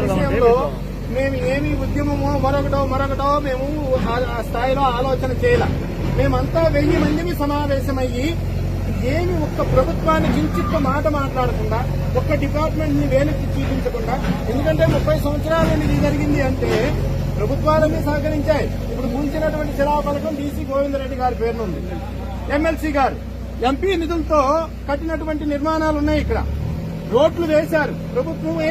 విషయంలో మేము ఏమి ఉద్యమమో మరొకటో మరొకటో మేము ఆ- స్థాయిలో ఆలోచన చేయాల. మేమంతా వెయ్యి మందిని సమావేశమయ్యి ఏమి ఒక్క ప్రభుత్వాన్ని కించిత్త మాట మాట్లాడకుండా ఒక్క డిపార్ట్మెంట్ని వేలెత్తి చూపించకుండా ఎందుకంటే ముప్పై సంవత్సరాల నుండి ఇది జరిగింది అంటే ప్రభుత్వాలన్నీ సహకరించాయి. ఇప్పుడు కూల్చినటువంటి శిలా పథకం డీసీ గోవిందరెడ్డి గారి పేరునుంది ఎమ్మెల్సీ గారు ఎంపీ నిధులతో కట్టినటువంటి నిర్మాణాలు ఉన్నాయి ఇక్కడ. రోడ్లు వేశారు. ప్రభుత్వమే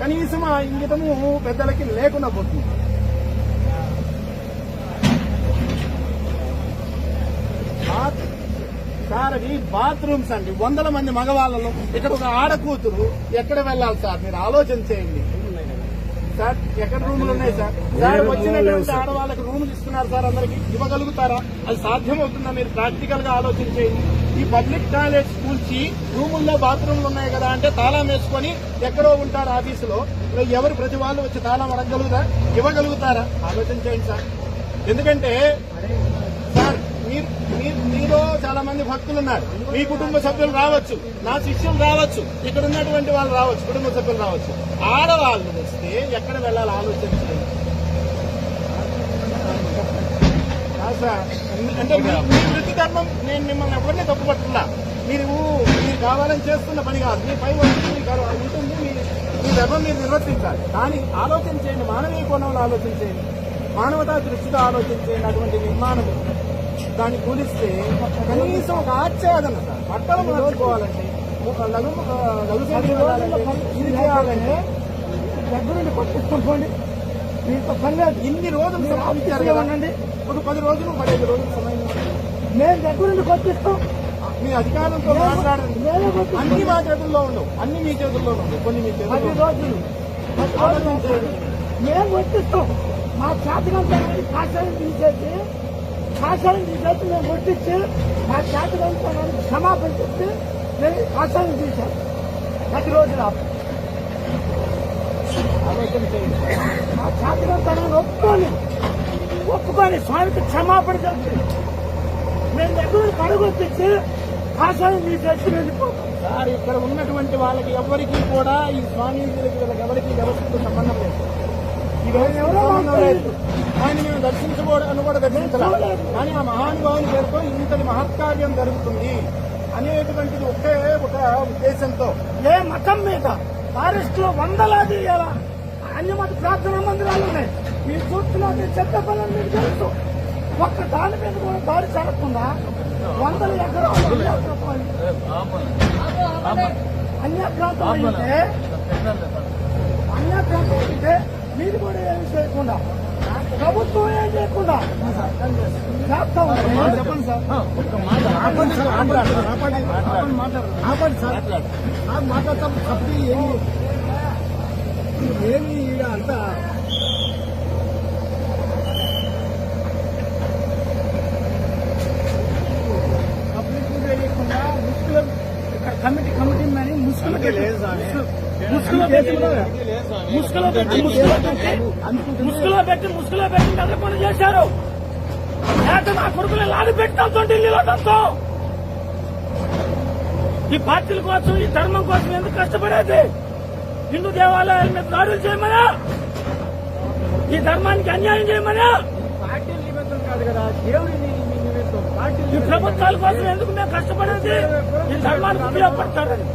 కనీసం ఆ ఇంగితము పెద్దలకి లేకుండా పోతుంది. సార్ అది బాత్రూమ్స్ అండి వందల మంది మగవాళ్ళలో ఇక్కడ ఒక ఆడ కూతురు ఎక్కడ వెళ్ళాలి సార్? మీరు ఆలోచన చేయండి. సార్ ఎక్కడ రూములు ఉన్నాయి సార్? సార్ వచ్చినటువంటి ఆడవాళ్ళకి రూములు ఇస్తున్నారు సార్ అందరికి? ఇవ్వగలుగుతారా? అది సాధ్యమవుతుందా? మీరు ప్రాక్టికల్గా ఆలోచన చేయండి. ఈ పబ్లిక్ టాయిలెట్స్ కూల్చి రూముల్లో బాత్రూమ్లు ఉన్నాయి కదా అంటే తాళం వేసుకొని ఎక్కడో ఉంటారు ఆఫీసులో. ఎవరు ప్రతి వాళ్ళు వచ్చి తాళం అడగగలుగుతారా? ఇవ్వగలుగుతారా? ఆలోచన చేయండి సార్. ఎందుకంటే సార్ మీరు మీరు మీలో చాలా మంది భక్తులు ఉన్నారు. మీ కుటుంబ సభ్యులు రావచ్చు. నా శిష్యులు రావచ్చు. ఇక్కడ ఉన్నటువంటి వాళ్ళు రావచ్చు. కుటుంబ సభ్యులు రావచ్చు. ఆడవాళ్ళు వస్తే ఎక్కడ వెళ్ళాలి ఆలోచించండి కాదు సార్ అంటే మీ- వృత్తి ధర్మం నేను మిమ్మల్ని ఎవరిని తప్పు పట్టుకున్నా మీరు మీరు కావాలని చేస్తున్న పని కాదు. మీ పై అలా ఉంటుంది మీ మీ ధర్మం మీరు నిర్వర్తించాలి. కానీ ఆలోచన చేయండి మానవీయ కోణంలో ఆలోచన చేయండి. మానవతా దృష్టితో ఆలోచన చేయండి అటువంటి నిర్మాణం. దాన్ని కూలిస్తే కనీసం ఒక ఆచ్ఛాదన సార్ బట్టలు మార్చుకోవాలంటే ఒక లఘు లఘు ఇది చేయాలంటే దగ్గరుండి కొట్టించుకోండి మీతో పని ఇన్ని రోజులు సమయం ఒక పది రోజులు పదిహేను రోజులు సమయం. మేము దగ్గరుండి కొట్టిస్తాం. మీ అధికారులతో మాట్లాడండి. అన్ని మా చేతుల్లో ఉండవు. అన్ని మీ చేతుల్లో ఉండవు. కొన్ని మీ చేతుల్లో పది రోజులు. మేము కొట్టిస్తాం. మా చేతకంతాన్ని కాషాయం తీసేసి కాషాయం తీసేసి మేము కొట్టించి మా చేతకంతాన్ని క్షమాపణ చెప్పి మేము కాషాయం తీసాం పది రోజులు ఆపు. ఆలోచన ఒప్పుకొని ఒప్పుకొని స్వామికి క్షమాపణ చెప్పి మేము దగ్గర కడుగొప్పించి కాషాయం తీసేసి వెళ్ళిపోతాం సార్ ఇక్కడ ఉన్నటువంటి వాళ్ళకి ఎవరికి కూడా ఈ స్వామీజీలకి వీళ్ళకి ఎవరికి వ్యవస్థతో సంబంధం లేదు ఆయన మేము దర్శించుకోవడానికి కూడా దర్శించలేదు కానీ ఆ మహానుభావుని పేరుతో ఇంతటి మహత్కార్యం జరుగుతుంది అనేటువంటిది ఒకే ఒక ఉద్దేశంతో ఏ మతం మీద ఫారెస్ట్లో వందలాది అన్యమత అన్ని ప్రార్థనా మందిరాలు ఉన్నాయి. మీరు చూస్తున్నది చెత్త పనులు మీకు తెలుసు. ఒక్క దాని మీద కూడా దారి జరగకుండా వందల ఎకరాలు అన్యాక్రాంతం అయితే అయితే మీరు కూడా ఏమి చేయకుండా ప్రభుత్వం ఏం చేయకుండా చేస్తా ఉంది చెప్పండి సార్ ఒక్క మాట ఆపండి సార్ ఆపండి ఆపండి ఆపండి మాట్లాడండి ఆపండి సార్ మాట్లాడతాం తప్పి ఏమి ఏమి ఈడ అంతా పబ్లిక్ తెలియకుండా ముసుగులో ఇక్కడ కమిటీ కమిటీ ఉందని ముసుగులో పెట్టి ముసుగులో పెట్టి ముసుగులో పెట్టి ముసుగులో పెట్టి ముసుగులో పెట్టి ముసుగులో పెట్టి పెద్ద పని చేశారు. లేకపోతే నా కొడుకులు లాడి పెట్టాల్తో ఢిల్లీలో దంతో ఈ పార్టీల కోసం ఈ ధర్మం కోసం ఎందుకు కష్టపడేది? హిందూ దేవాలయాల మీద దాడులు చేయమనా? ఈ ధర్మానికి అన్యాయం చేయమనా? ఈ ప్రభుత్వాల కోసం ఎందుకు మేము కష్టపడేది? ఈ ధర్మానికి ఉపయోగపడతారని